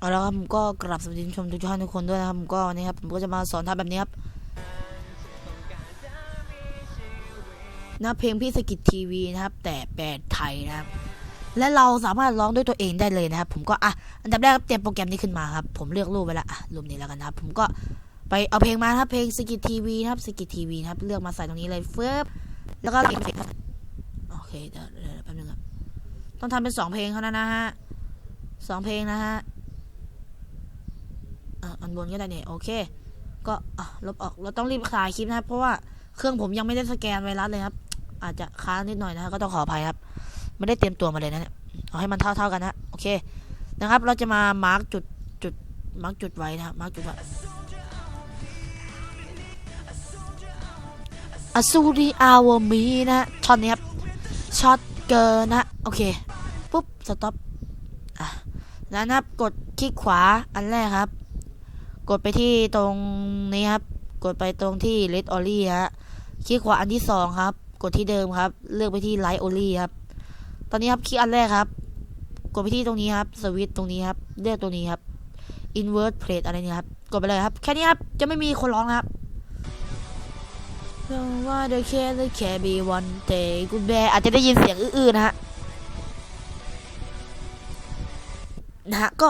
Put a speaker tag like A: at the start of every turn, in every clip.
A: เอาละครับผมก็กราบสวัสดีชมทุกท่านทุกคนด้วยนะครับผมก็วันนี้ครับผมก็จะมาสอนทำแบบนี้ครับน้าเพลงพี่สกิททีวีนะครับ แต่แปลไทยนะครับ และเราสามารถร้องด้วยตัวเองได้เลยนะครับ ผมก็อะอันดับแรกเตรียมโปรแกรมนี้ขึ้นมาครับ ผมเลือกรูปไว้ละรูปนี้แล้วกันนะครับ ผมก็ไปเอาเพลงมาครับเพลงสกิททีวีนะครับสกิททีวีนะครับเลือกมาใส่ตรงนี้เลยเฟิบแล้วก็โอเคเดี๋ยวแป๊บนึงครับต้องทำเป็นสองเพลงเท่านั้นนะฮะสองเพลงนะฮะ อันบนก็ได้เนี่ยโอเค ก็ลบออกเราต้องรีบถ่ายคลิปนะครับ เพราะว่าเครื่องผมยังไม่ได้สแกนไวรัสเลยครับ อาจจะค้างนิดหน่อยนะก็ต้องขออภัยครับ ไม่ได้เตรียมตัวมาเลยนะเนี่ยเอาให้มันเท่าๆกันนะโอเคนะครับ เราจะมามาร์กจุดจุดมาร์กจุดไว้นะครับมาร์กจุดไว้อสูรีอาวมีนะช็อตนี้ครับช็อตเกินนะโอเคปุ๊บสต็อปอะแล้วนะครับกดคลิกขวาอันแรกครับ กดไปที่ตรงนี้ครับ กดไปตรงที่ Red o l y ฮะคลิกขวาอันที่สองครับ กดที่เดิมครับ เลือกไปที่ Light Only ครับ ตอนนี้ครับคลิกอันแรกครับ กดไปที่ตรงนี้ครับสวิตตรงนี้ครับเลือกตรงนี้ครับ Invert Plate อะไรนี่ครับ กดไปเลยครับ แค่นี้ครับ จะไม่มีคนร้องนะครับว่าเดอะแค่เดอะแค่บีวันเตกูแบอาจจะได้ยินเสียงอื้อๆนะฮะนะฮะก็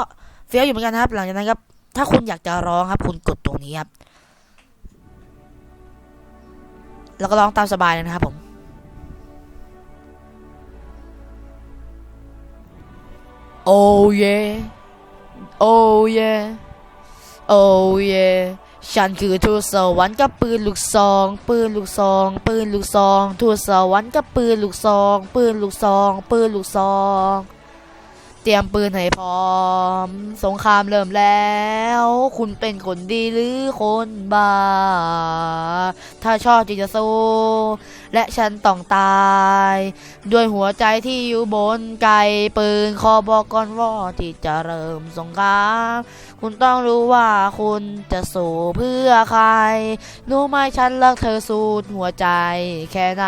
A: เฟี้ยวอยู่เหมือนกันนะครับ หลังจากนั้นครับ ถ้าคุณอยากจะร้องครับ คุณกดตรงนี้ครับแล้วก็ร้องตามสบายเลยนะครับผมโอ้เยโอ้เยโอ้เยฉันคือทูตสวรรค์กับปืนลูกซอง ปืนลูกซอง ปืนลูกซอง ทูตสวรรค์กับปืนลูกซอง ปืนลูกซอง ปืนลูกซอง ตรียมปืนให้พร้อม สงครามเริ่มแล้ว คุณเป็นคนดีหรือคนบาถ้าชอบที่จะสู้ และฉันต้องตาย ด้วยหัวใจที่อยู่บนไกลปืนขอบอกก่อนว่าที่จะเริ่มสงคราม คุณต้องรู้ว่าคุณจะสู้เพื่อใคร รู้ไหมฉันรักเธอสุดหัวใจ แค่ไหน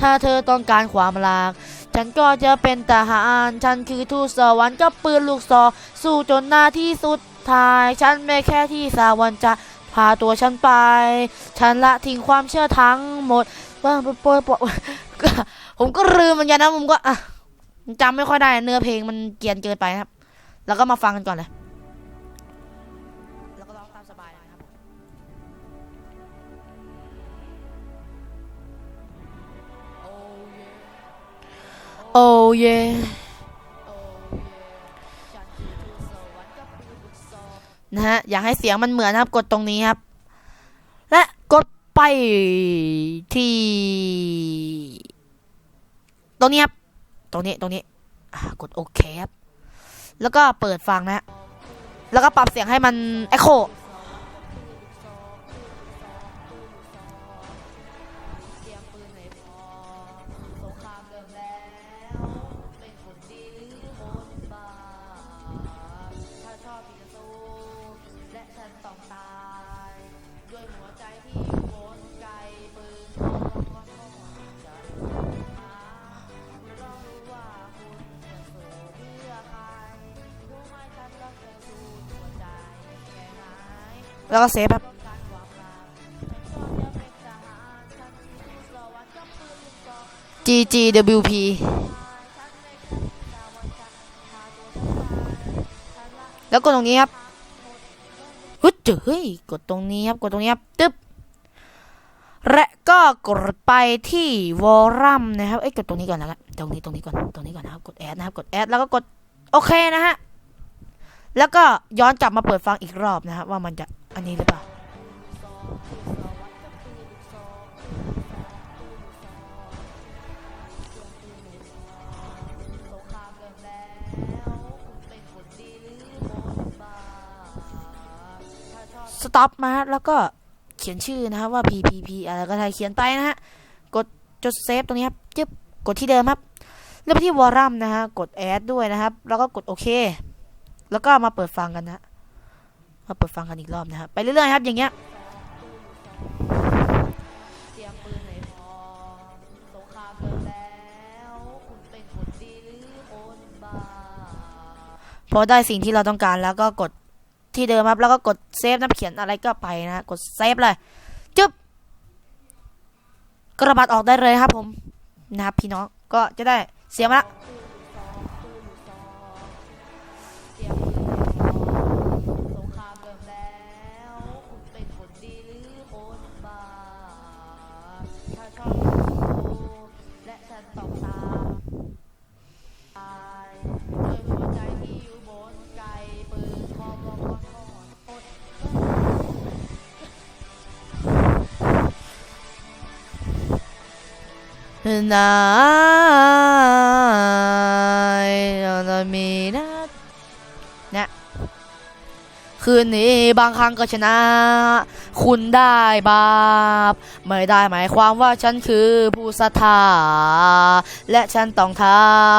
A: ถ้าเธอต้องการความรัก ฉันก็จะเป็นทหาร ฉันคือทูตสวรรค์กับปืนลูกซอ สู้จนหน้าที่สุดท้าย ฉันไม่แค่ที่สวรรค์จะพาตัวฉันไป ฉันละทิ้งความเชื่อทั้งหมดว่าปอยปอยผมก็ลืมเหมือนกันนะผมก็อะจำไม่ค่อยได้เนื้อเพลงมันเกียนเกินไปครับ แล้วก็มาฟังกันก่อนเลย แล้วก็ร้องตามสบายนะครับ โอ้เยนะฮะอยากให้เสียงมันเหมือนครับ กดตรงนี้ครับ และกดไปที่ ตรงนี้ครับ ตรงนี้ตรงนี้กดโอเคครับ แล้วก็เปิดฟังนะฮะแล้วก็ปรับเสียงให้มันเอ็โค แล้วก็เซฟครับ GGWP แล้วกดตรงนี้ครับฮึดเฮ้ยกดตรงนี้ครับกดตรงนี้ครับตึ๊บและก็กดไปที่วอรัมนะครับเอ้ยกดตรงนี้ก่อนนะครับตรงนี้ตรงนี้ก่อนตรงนี้ก่อนนะครับกดแอดนะครับกดแอดแล้วก็กดโอเคนะฮะแล้วก็ย้อนกลับมาเปิดฟังอีกรอบนะครับว่ามันจะ อันนี้หรือเปล่า สต็อปมาฮะแล้วก็เขียนชื่อนะครับว่า PPP อะไรก็ได้เขียนไปนะฮะ กดจดเซฟตรงนี้ครับจึ๊บกดที่เดิมครับเลือกไปที่วอรัมนะฮะ กดแอดด้วยนะครับ แล้วก็กดโอเค แล้วก็มาเปิดฟังกันนะ ฮะมาเปิดฟังกันอีกรอบนะครับ ไปเรื่อยๆครับอย่างเงี้ย
B: พอได้สิ่งที่เราต้องการแล้วก็กดที่เดิมครับ แล้วก็กดเซฟนะเขียนอะไรก็ไปนะฮะกดเซฟเลยจึ๊บกระบาดออกได้เลยครับผมนะครับพี่น้องก็จะได้เสียมาละ นายเรามีนะเนี่ยคืนนี้บางครั้งก็ชนะ คุณได้บาป ไม่ได้หมายความว่าฉันคือผู้ศรัทธา และฉันต้องท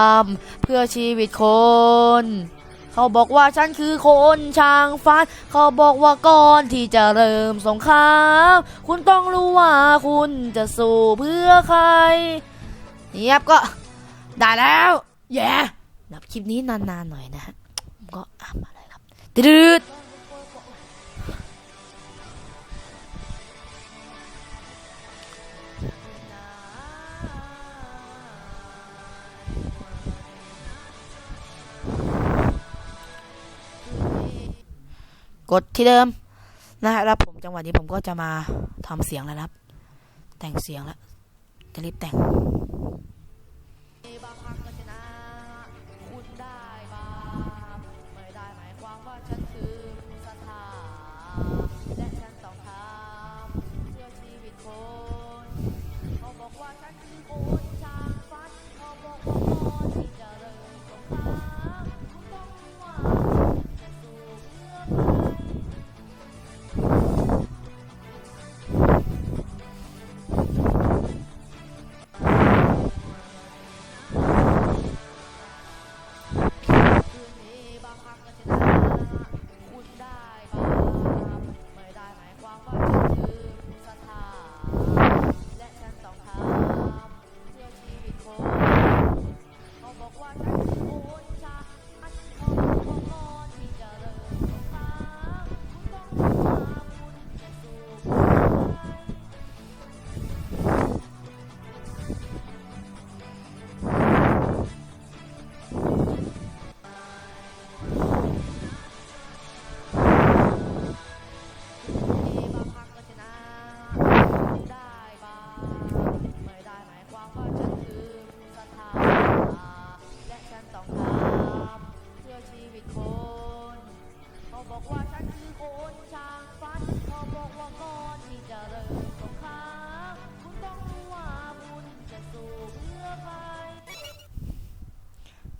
B: ำเพื่อชีวิตคน เขาบอกว่าฉันคือคนช่างฟัน เขาบอกว่าก่อนที่จะเริ่มสงคราม คุณต้องรู้ว่าคุณจะสู้เพื่อใครนี่ครับก็ได้แล้วแย่นับคลิปนี้นานๆหน่อยนะฮะผมก็อะมาเลยครับตืด กดที่เดิมนะฮะแล้วผมจังหวะนี้ผมก็จะมาทำเสียงแล้วนะครับ แต่งเสียงแล้วจะรีบแต่งฉันคือผู้ศรัทธาและฉันต้องทำเพื่อชีวิตคนเขาบอกว่าฉันคือคน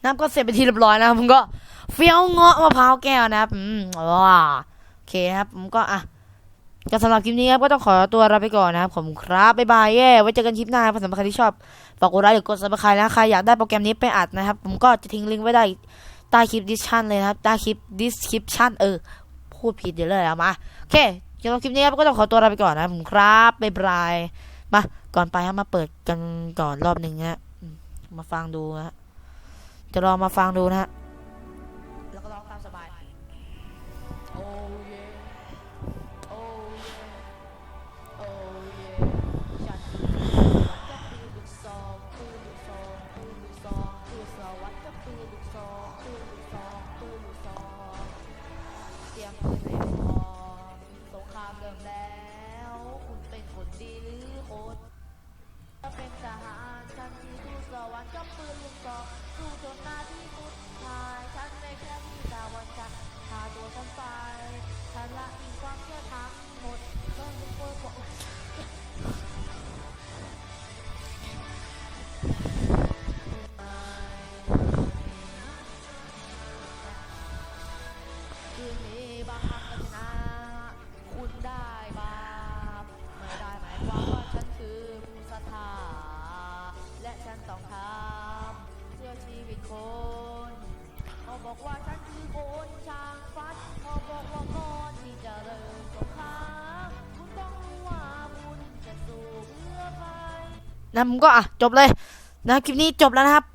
B: น้ำก็เสร็จไปที่เรียบร้อยนะครับผมก็เฟี้ยวเงาะมะพร้าวแก้วนะครับอืมว้าโอเคนะครับผมก็อะก็สำหรับคลิปนี้ครับก็ต้องขอตัวลาไปก่อนนะครับผมครับบ๊ายบายเย่ไว้เจอกันคลิปหน้าครับสำหรับใครที่ชอบฝากกดไลค์หรือกดซับสไครต์นะใครอยากได้โปรแกรมนี้ไปอัดนะครับ ผมก็จะทิ้งลิงก์ไว้ได้ใต้คลิปดิสชันเลยนะครับใต้คลิปดิสคริปชันเออพูดผิดเดี๋ยวเลยเอามาโอเคสำหรับคลิปนี้ครับก็ต้องขอตัวลาไปก่อนนะครับผมครับบ๊ายบายมาก่อนไปครับมาเปิดกันก่อนรอบหนึ่งนะฮะมาฟังดูนะฮะ จะลองมาฟังดูนะฮะแล้วก็ร้องตามสบาย โอ้เยโอ้เยโอ้เยฉันวัสดิ์ปืนลูกซองปืนลูกซองปืนลูกซองปืนสวัดกับปืนลูกซองปืนลูกซองปืนลูกซองเตรียมปืนให้พร้อมสงครามเริ่มแล้ว คุณเป็นคนดีหรือคนถ้าเป็นทหาร ฉันที่ทูตสวรรค์กับปืนลูกซองสู้จนหน้าที่สุดท้ายฉันไม่แค่ที่ดาวันจันทร์พาตัวฉันไปฉันละทิ้งความเชื่อทั้งหมด บอกว่าฉันคือคนช่างฟัดพอบอกว่าก่อนที่จะเริ่มสงครามคุณต้องรู้ว่าคุณจะสู้เพื่อใครนะผมก็อะจบเลยนะคลิปนี้จบแล้วนะครับ